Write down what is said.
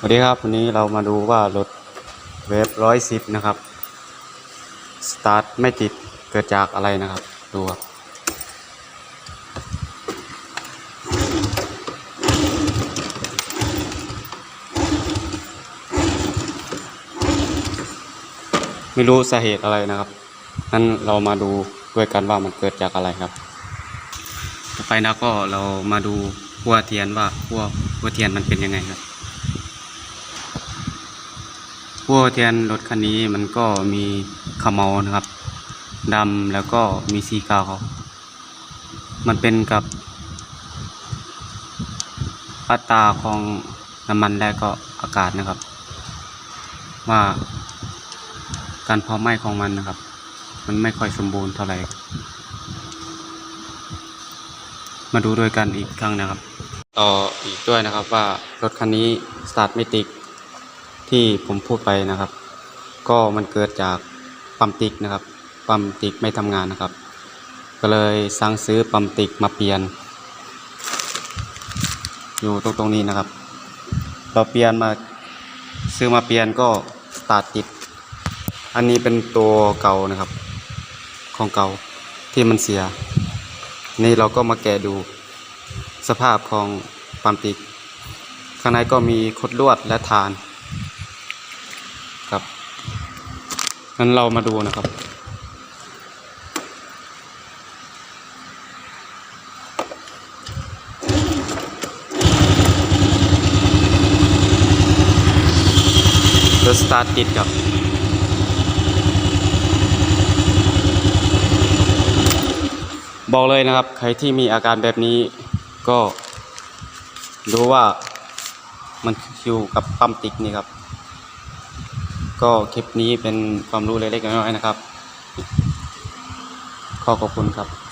สวัสดีครับ วันนี้เรามาดูว่ารถเวฟร้อยสิบนะครับ สตาร์ทไม่ติดเกิดจากอะไรนะครับ ดูครับไม่รู้สาเหตุอะไรนะครับนั้นเรามาดูด้วยกันว่ามันเกิดจากอะไรครับ ต่อไปนะก็เรามาดูหัวเทียนว่าหัวหัวเทียนมันเป็นยังไงครับ หัวเทียนรถคันนี้มันก็มีขมเมานะครับดำแล้วก็มีสีขาว มันเป็นกับอัตราของน้ำมันและก็อากาศนะครับ ว่าการเผาไหม้ของมันนะครับ มันไม่ค่อยสมบูรณ์เท่าไหร่ มาดูด้วยกันอีกครั้งนะครับ ต่ออีกด้วยนะครับว่ารถคันนี้สตาร์ทไม่ติด ที่ผมพูดไปนะครับ ก็มันเกิดจากปั๊มติ๊กนะครับ ปั๊มติ๊กไม่ทำงานนะครับ ก็เลยสั่งซื้อปั๊มติ๊กมาเปลี่ยน อยู่ตรงตรงนี้นะครับ เราเปลี่ยนมาซื้อมาเปลี่ยนก็สตาร์ทติด อันนี้เป็นตัวเก่านะครับ ของเก่าที่มันเสีย นี่เราก็มาแกะดูสภาพของปั๊มติ๊กข้างในก็มีคดลวดและฐาน ครับงั้นเรามาดูนะครับ รถสตาร์ทติดครับบอกเลยนะครับ ใครที่มีอาการแบบนี้ก็รู้ว่ามันอยู่กับปั๊มติกนี่ครับ ก็คลิปนี้เป็นความรู้เล็กๆน้อยๆนะครับ ขอขอบคุณครับ